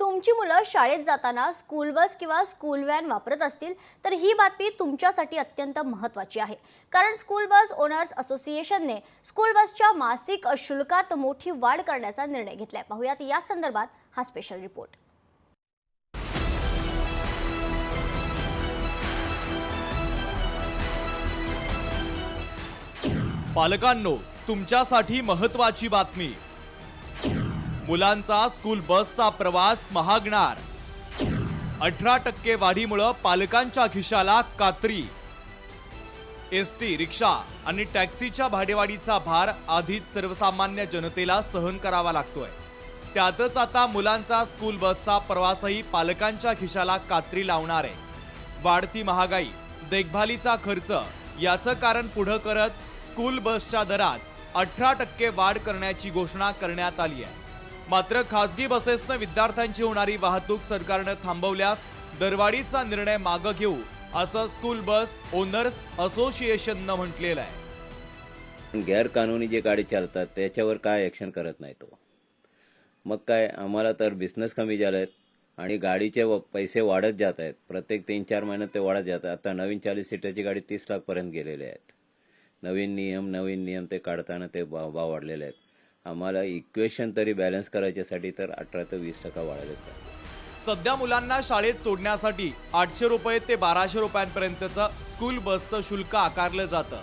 तुमची मुलं शाळेत जाताना स्कूल बस किंवा स्कूल व्हॅन वापरत असतील तर ही बातमी तुमच्यासाठी अत्यंत महत्त्वाची आहे. कारण स्कूल बस ओनर्स असोसिएशनने स्कूल बसच्या मासिक शुल्कात मोठी वाढ करण्याचा निर्णय घेतलाय. पाहुयात या संदर्भात हा स्पेशल रिपोर्ट पालकांनो तुमच्यासाठी महत्त्वाची बातमी. मुलांचा स्कूल बसचा प्रवास महागणार. अठरा टक्के वाढीमुळं पालकांच्या खिशाला कात्री. एस टी रिक्षा आणि टॅक्सीच्या भाडेवाढीचा भार आधीच सर्वसामान्य जनतेला सहन करावा लागतोय. त्यातच आता मुलांचा स्कूल बसचा प्रवासही पालकांच्या खिशाला कात्री लावणार. आहे वाढती महागाई देखभालीचा खर्च याचं कारण पुढं करत स्कूल बसच्या दरात अठरा टक्के वाढ करण्याची घोषणा करण्यात आली आहे. मात्र खासगी बसेसनं विद्यार्थ्यांची होणारी वाहतूक सरकारनं थांबवल्यास दरवाढीचा निर्णय मागं घेऊ असं स्कूल बस ओनर्स असोसिएशननं म्हटलेलं आहे. गैरकानूनी जे गाडी चालतात त्याच्यावर काय ॲक्शन करत नाही तो? मग काय आम्हाला तर बिझनेस कमी झाले आहेत आणि गाडीचे व- पैसे वाढत जात आहेत. प्रत्येक तीन चार महिन्यात ते वाढत जात आहेत आता नवीन चाळीस सीटाची गाडी तीस लाखपर्यंत गेलेले आहेत. नवीन नियम नवीन नियम ते काढताना ते भाव वाढलेले आहेत. आम्हाला इक्वेशन तरी बॅलन्स करायच्यासाठी तर अठरा ते वीस टक्का आहे सध्या मुलांना शाळेत सोडण्यासाठी आठशे रुपये ते बाराशे रुपयांपर्यंतचं स्कूल बसचं शुल्क आकारलं जातं.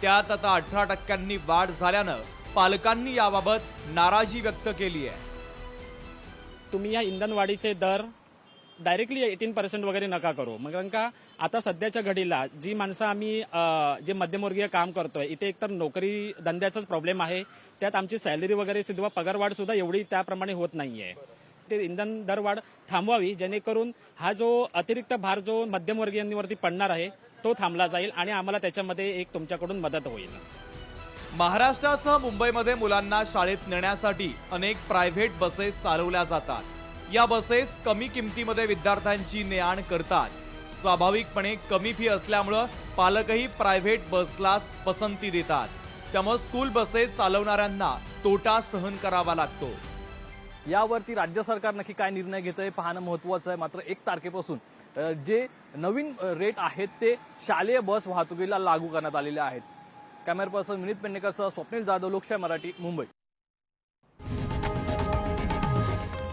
त्यात आता अठरा टक्क्यांनी वाढ झाल्यानं पालकांनी याबाबत नाराजी व्यक्त केली आहे. तुम्ही या इंधनवाढीचे दर डायरेक्टली एटीन पर्सेंट वगैरे नका करू. मग कारण का आता सध्याच्या घडीला जी माणसं आम्ही जे मध्यमवर्गीय काम करतोय इथे एकतर नोकरी धंद्याचाच प्रॉब्लेम आहे त्यात आमची सॅलरी वगैरे सुद्धा पगारवाढ सुद्धा एवढी त्याप्रमाणे होत नाहीये. ते इंधन दरवाढ थांबवावी जेणेकरून हा जो अतिरिक्त भार जो मध्यमवर्गीयांवरती पडणार आहे तो थांबला जाईल आणि आम्हाला त्याच्यामध्ये एक तुमच्याकडून मदत होईल. महाराष्ट्रासह मुंबईमध्ये मुलांना शाळेत नेण्यासाठी अनेक प्रायव्हेट बसेस चालवल्या जातात. या बसेस कमी किमतीमध्ये विद्यार्थ्यांची ने आण करतात. स्वाभाविकपणे कमी फी असल्यामुळं पालकही प्रायव्हेट बसलाच पसंती देतात. त्यामुळे स्कूल बसेस चालवणाऱ्यांना तोटा सहन करावा लागतो. यावरती राज्य सरकार नक्की काय निर्णय घेतं आहे पाहणं महत्त्वाचं आहे. मात्र एक तारखेपासून जे नवीन रेट आहेत ते शालेय बस वाहतुकीला लागू करण्यात आलेले आहेत. कॅमेरा पर्सन विनीत पेडणेकरसह स्वप्नील जाधव लोकशाही मराठी मुंबई.